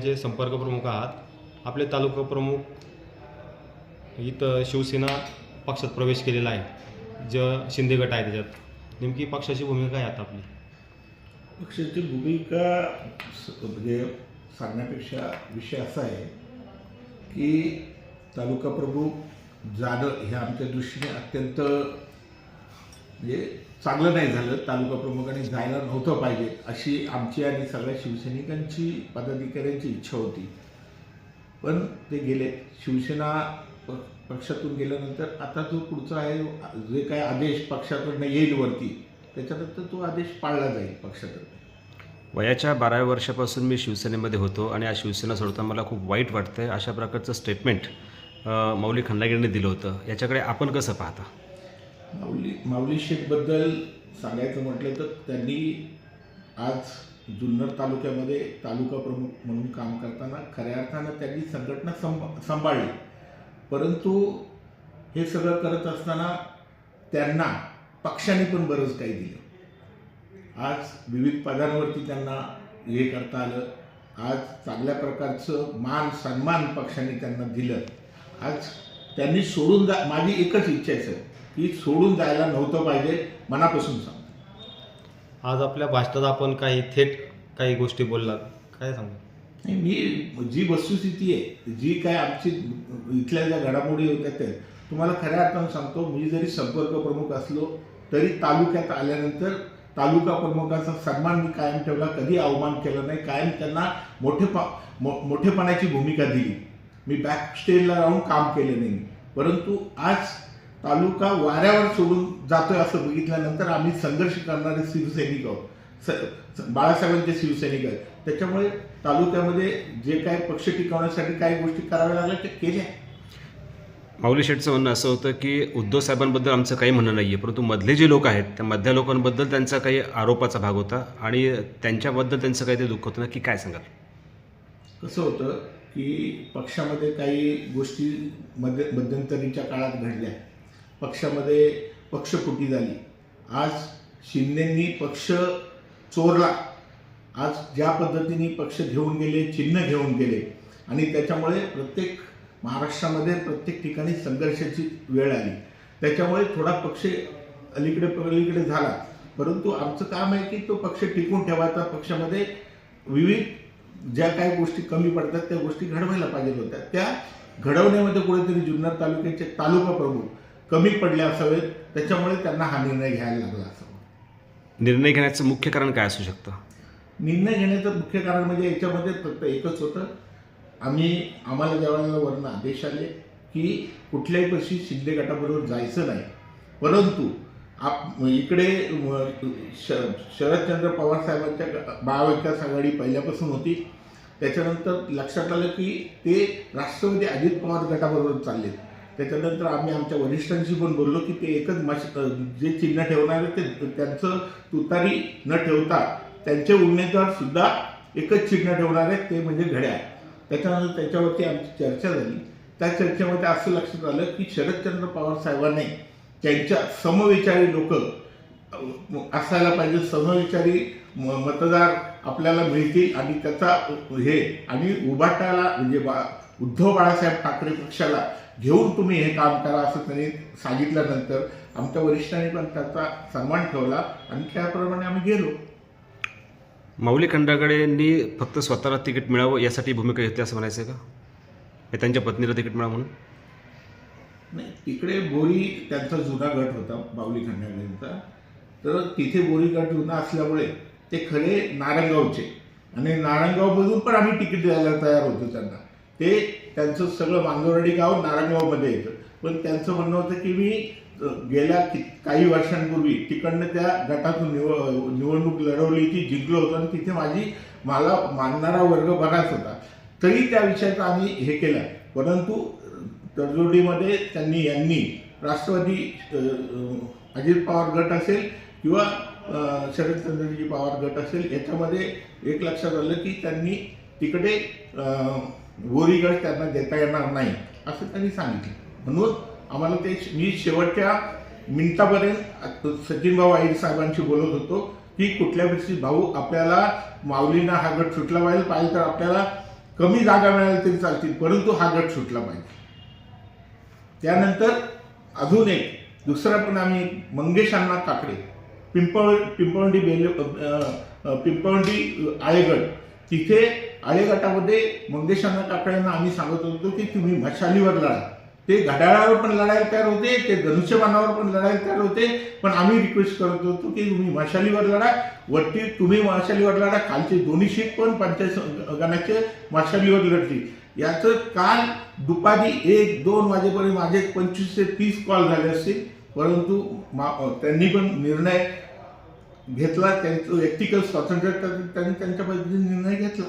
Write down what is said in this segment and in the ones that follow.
जे संपर्क प्रमुख आहात. आपले तालुका प्रमुख इथं शिवसेना पक्षात प्रवेश केलेला आहे. ज शिंदे गट आहे त्याच्यात. नेमकी पक्षाची भूमिका काय आहे आता आपली? पक्षाची भूमिका म्हणजे सांगण्यापेक्षा विषय असा आहे की तालुका प्रमुख जाणं हे आमच्या दृष्टीने अत्यंत म्हणजे चांगलं नाही झालं तालुका प्रमुखाने जायला नव्हतं पाहिजे अशी आमची आणि सगळ्या शिवसैनिकांची पदाधिकाऱ्यांची इच्छा होती. पण ते गेले शिवसेना प- पक्षातून गेल्यानंतर आता जो पुढचा आहे जे काय आदेश पक्षाकडनं येईल वरती त्याच्यानंतर तो आदेश पाळला जाईल पक्षातर्फे. वयाच्या बाराव्या वर्षापासून मी शिवसेनेमध्ये होतो आणि आज शिवसेना सोडताना मला खूप वाईट वाटतं आहे अशा प्रकारचं स्टेटमेंट माऊली मौली खंडागिरीने दिलं होतं. याच्याकडे आपण कसं पाहता? माऊली माऊली शेठबद्दल सांगायचं म्हटलं तर त्यांनी आज जुन्नर तालुक्यामध्ये तालुका प्रमुख म्हणून काम करताना खऱ्या अर्थानं त्यांनी संघटना संभ सांभाळली. परंतु हे सगळं करत असताना त्यांना पक्षाने पण बरंच काही दिलं. आज विविध पदांवरती त्यांना हे करता आलं. आज चांगल्या प्रकारचं मान सन्मान पक्षाने त्यांना दिलं. आज त्यांनी सोडून जा माझी एकच इच्छा आहे सर. की सोडून जायला नव्हतं पाहिजे मनापासून सांग आज आपल्या भाषणात आपण काही थेट काही गोष्टी बोललात काय सांगा? नाही मी जी वस्तुस्थिती आहे जी काय आमची इथल्या ज्या घडामोडी होत्या त्या तुम्हाला खऱ्या अर्थानं सांगतो मी जरी संपर्क प्रमुख असलो तरी तालुक्यात आल्यानंतर तालुका प्रमुखाचा सन्मान मी कायम ठेवला कधी अवमान केला नाही कायम त्यांना मोठेपा मो मोठेपणाची भूमिका दिली. मी बॅक स्टेजला राहून काम केलं नाही परंतु आज तालुका वाऱ्यावर सोडून जातोय असं बघितल्यानंतर आम्ही संघर्ष करणारे शिवसैनिक आहोत. बाळासाहेबांचे शिवसैनिक आहेत. त्याच्यामुळे तालुक्यामध्ये जे काय पक्ष टिकवण्यासाठी काही गोष्टी कराव्या लागल्या ते केल्या. माऊली शेठचं म्हणणं असं होतं की उद्धव साहेबांबद्दल आमचं काही म्हणणं नाही आहे परंतु मधले जे लोक आहेत त्या मधल्या लोकांबद्दल त्यांचा काही आरोपाचा भाग होता आणि त्यांच्याबद्दल त्यांचं काही ते दुःख होतं नक्की काय सांगाल? कसं होतं की पक्षामध्ये काही गोष्टी मध्ये मध्यंतरीच्या काळात घडल्या. पक्षामध्ये पक्षफुटी झाली. आज शिंदेंनी पक्ष चोरला. आज ज्या पद्धतीने पक्ष घेऊन गेले चिन्ह घेऊन गेले आणि त्याच्यामुळे प्रत्येक महाराष्ट्रामध्ये प्रत्येक ठिकाणी संघर्षाची वेळ आली. त्याच्यामुळे थोडा पक्ष अलीकडे पलीकडे झाला. परंतु आमचं काम आहे की तो पक्ष टिकून ठेवायचा पक्षामध्ये विविध ज्या काही गोष्टी कमी पडतात त्या गोष्टी घडवायला पाहिजे होत्या. त्या घडवण्यामध्ये कुठेतरी जुन्नर तालुक्याचे तालुका प्रमुख कमी पडले असावेत त्याच्यामुळे त्यांना हा निर्णय घ्यायला लागला असावा. निर्णय घेण्याचं मुख्य कारण काय असू शकतं? निर्णय घेण्याचं मुख्य कारण म्हणजे याच्यामध्ये फक्त एकच होतं आम्ही आम्हाला ज्यावेळेला वर्ण आदेश आले की कुठल्याही पक्षी शिंदे गटाबरोबर जायचं नाही परंतु आप इकडे श शरदचंद्र पवार साहेबांच्या महाविकास आघाडी पहिल्यापासून होती त्याच्यानंतर लक्षात आलं की ते राष्ट्रवादी अजित पवार गटाबरोबर चालले त्याच्यानंतर आम्ही आमच्या वरिष्ठांशी पण बोललो की ते एकच मश जे चिन्ह ठेवणार आहे ते त्यांचं तुतारी न ठेवता त्यांचे उमेदवार सुद्धा एकच चिन्ह ठेवणार आहेत ते म्हणजे घड्याळ. त्याच्यानंतर त्याच्यावरती आमची चर्चा झाली. त्या चर्चेमध्ये असं लक्षात आलं की शरदचंद्र पवार साहेबांनी त्यांच्या समविचारी लोक असायला पाहिजे. समविचारी म- मतदार आपल्याला मिळतील आणि त्याचा हे आणि उभाटाला म्हणजे बा उद्धव बाळासाहेब ठाकरे पक्षाला घेऊन तुम्ही हे काम करा असं त्यांनी सांगितल्यानंतर आमच्या वरिष्ठांनी पण त्याचा सन्मान ठेवला. आणि त्याप्रमाणे आम्ही गेलो. माऊली खंडागडेंनी फक्त स्वतःला तिकीट मिळावं यासाठी भूमिका घेतली असं म्हणायचं आहे का? हे त्यांच्या पत्नीला तिकीट मिळावं म्हणून? नाही तिकडे बोरी त्यांचा जुना गट होता बावली खंडागळेंचा तर तिथे बोरी गट जुना असल्यामुळे ते खरे नारंगावचे. आणि नारंगावमधून पण आम्ही तिकीट द्यायला तयार होतो त्यांना. ते त्यांचं सगळं मांगोरडी गाव नारायणगावमध्ये येतं. पण त्यांचं म्हणणं होतं की मी गेल्या काही वर्षांपूर्वी तिकडनं त्या गटातून निव निवडणूक लढवली ती जिंकलो होतो आणि तिथे माझी मला मानणारा वर्ग बराच होता. तरी त्या विषयाचं आम्ही हे केलं. परंतु तडजोडीमध्ये त्यांनी यांनी राष्ट्रवादी अजित पवार गट असेल किंवा शरदचंद्रजी पवार गट असेल याच्यामध्ये एक लक्षात आलं की त्यांनी तिकडे गोरीगड त्यांना देता येणार नाही असं त्यांनी सांगितलं. म्हणून आम्हाला ते मी शेवटच्या मिनिटापर्यंत सचिन भाऊ आईर साहेबांशी बोलत होतो की कुठल्या वर्षी भाऊ आपल्याला माऊलींना हा गट सुटला पाहिजे पाहिजे तर आपल्याला कमी जागा मिळाली तरी चालतील परंतु हा गट सुटला पाहिजे. त्यानंतर अजून एक दुसरा पण आम्ही मंगेश अण्णा काकडे पिंपळ पिंपळंडी बेल पिंपळंडी आळेगड तिथे आळेगटामध्ये मंगेश अण्णा काकड्यांना आम्ही सांगत होतो की तुम्ही मशालीवर लढा. ते घड्याळावर पण लढायला तयार होते ते धनुष्यबाणावर पण लढायला तयार होते. पण आम्ही रिक्वेस्ट करत होतो की तुम्ही मशालीवर लढा. वरती तुम्ही मशालीवर लढा खालचे दोन्ही शीट पण पंचायत गणाचे मशालीवर लढतील. याचं काल दुपारी एक दोन वाजेपर्यंत माझे पंचवीस ते तीस कॉल झाले असतील. परंतु मा त्यांनी पण निर्णय घेतला. त्यांचं व्यक्तिगत स्वातंत्र्य त्यांनी त्यांच्या पद्धतीने निर्णय घेतला.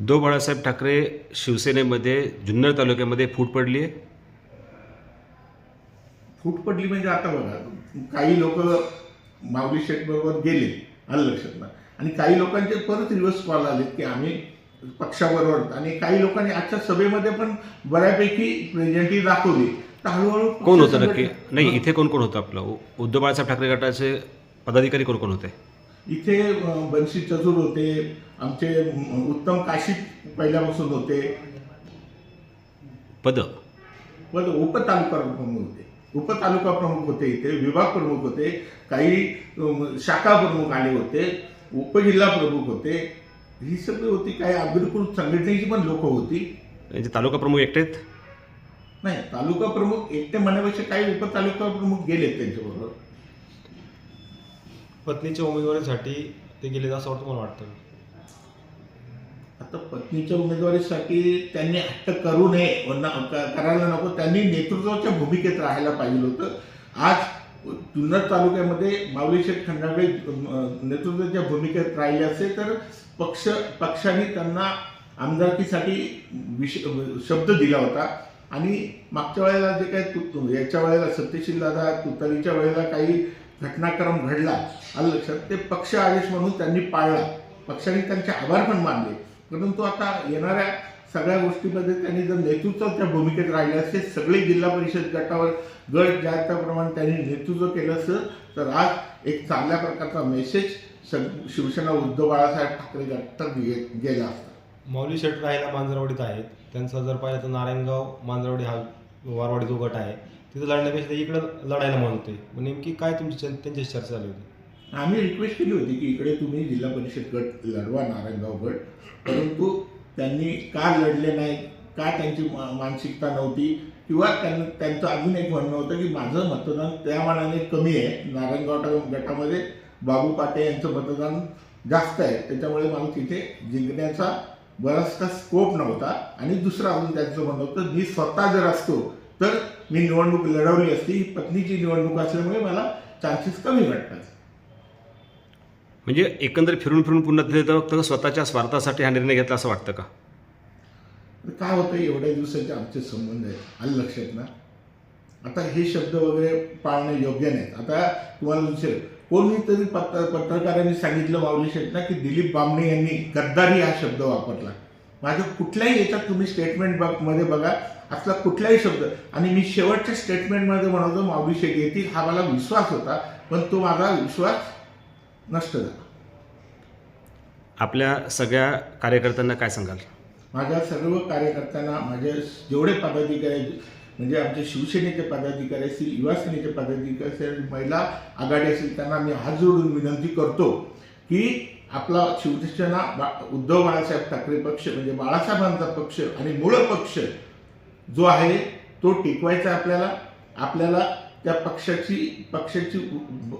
उद्धव बाळासाहेब ठाकरे शिवसेनेमध्ये जुन्नर तालुक्यामध्ये फूट पडली आहे? फूट पडली म्हणजे आता बघा काही लोक माऊली शेठ बरोबर गेले आलं लक्षात ना. आणि काही लोकांचे परत रिव्हर्स कॉल आले की आम्ही पक्षाबरोबर आणि काही लोकांनी आजच्या सभेमध्ये पण बऱ्यापैकी प्रेझेंटी दाखवली. तर हळूहळू कोण होतं नक्की? नाही इथे कोण कोण होतं आपलं? उद्धव बाळासाहेब ठाकरे गटाचे पदाधिकारी कोण कोण होते? इथे अं, बन्सी चतुर होते आमचे उत्तम काशी पहिल्यापासून होते. पद? पण उपतालुका प्रमुख होते. उपतालुका प्रमुख होते इथे विभाग प्रमुख होते काही शाखा प्रमुख आले होते उपजिल्हा प्रमुख होते. ही सगळी होती काही अग्रकृत संघटनेची पण लोक होती. यांचे तालुका प्रमुख एकटे आहेत नाही तालुका प्रमुख एकटे म्हणण्यापेक्षा काही उपतालुका प्रमुख गेलेत त्यांच्याबरोबर. पत्नीच्या उमेदवारीसाठी ते गेले असं वाटतं मला वाटतं. आता पत्नीच्या उमेदवारीसाठी त्यांनी हट्ट करू नये करायला नको. त्यांनी नेतृत्वाच्या भूमिकेत राहायला पाहिजे होतं. आज जुन्नर तालुक्यामध्ये माऊली शेख खंडागळे नेतृत्वाच्या भूमिकेत राहिले असते तर पक्ष पक्षाने त्यांना आमदारकीसाठी विश शब्द दिला होता. आणि मागच्या वेळेला जे काही याच्या वेळेला सत्यशील दादा तुतारीच्या वेळेला काही घटनाक्रम घडला आलं लक्षात. ते पक्ष आदेश म्हणून त्यांनी पाळला. पक्षाने त्यांचे आभार पण मानले. परंतु आता येणाऱ्या सगळ्या गोष्टीमध्ये त्यांनी जर नेतृत्वाच्या भूमिकेत राहिले असते सगळे जिल्हा परिषद गटावर गट ज्या त्याप्रमाणे त्यांनी नेतृत्व केलं असतं तर आज एक चांगल्या प्रकारचा मेसेज सग शिवसेना उद्धव बाळासाहेब ठाकरे गटात गे- गेला असता. माऊली शेट राहिला मांजरवाडीत आहेत. त्यांचा जर पाहिलं तर नारायणगाव मांजरवाडी हा वारवाडी जो गट आहे तिथं लढण्यापेक्षा ते इकडं लढायला म्हणतोय. मग नेमकी काय तुमची चर्चा- त्यांच्याशी चर्चा झाली होती? आम्ही रिक्वेस्ट केली होती की इकडे तुम्ही जिल्हा परिषद गट लढवा नारायणगाव गट. परंतु त्यांनी का लढले नाही का त्यांची मा- मानसिकता नव्हती किंवा त्यांना त्यांचं अजून एक म्हणणं होतं की माझं मतदान त्या मानाने कमी आहे. नारायणगाव टा- गटामध्ये बाबू पाटे यांचं मतदान जास्त आहे. त्याच्यामुळे मला तिथे जिंकण्याचा बराचसा स्कोप नव्हता. आणि दुसरं अजून त्यांचं म्हणणं होतं मी स्वतः जर असतो तर मी निवडणूक लढवली असती ही पत्नीची निवडणूक असल्यामुळे मला चान्सेस कमी वाटतात. म्हणजे एकंदर फिरून फिरून पुन्हा तिथे तर फक्त स्वतःच्या स्वार्थासाठी हा निर्णय घेतला असं वाटतं का? काय होतं एवढ्या दिवसाचे आमचे संबंध आहेत. आलं लक्षात ना? आता हे शब्द वगैरे पाळणं योग्य नाहीत. आता तुम्हाला दुसरे कोणीतरी पत्र पत्रकारांनी सांगितलं माऊली शेठ ना की दिलीप बामणे यांनी गद्दारी हा शब्द वापरला. माझ्या कुठल्याही याच्यात तुम्ही स्टेटमेंटमध्ये बघा असला कुठलाही शब्द. आणि मी शेवटच्या स्टेटमेंटमध्ये म्हणतो माऊली शेठ येतील हा मला विश्वास होता पण तो माझा विश्वास नष्ट झाला. आपल्या सगळ्या कार्यकर्त्यांना काय सांगाल? माझ्या सर्व कार्यकर्त्यांना माझे जेवढे पदाधिकारी आहेत, म्हणजे आमचे शिवसेनेचे पदाधिकारी असतील युवा सेनेचे पदाधिकारी असतील महिला आघाडी असेल त्यांना मी हात जोडून विनंती करतो की आपला शिवसेना बा- उद्धव बाळासाहेब ठाकरे पक्ष म्हणजे बाळासाहेबांचा पक्ष आणि मूळ पक्ष जो आहे तो टिकवायचा आपल्याला. आपल्याला त्या पक्षाची पक्षाची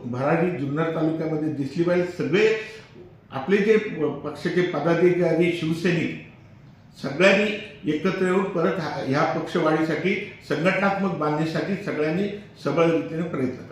भराडी जुन्नर तालुक्यामध्ये दिसली पाहिजे. सगळे आपले जे पक्षाचे पदाधिकारी शिवसैनिक सगळ्यांनी एकत्र येऊन परत हा- ह्या पक्षवाढीसाठी संघटनात्मक बांधणीसाठी सगळ्यांनी सबळ रीतीने प्रयत्न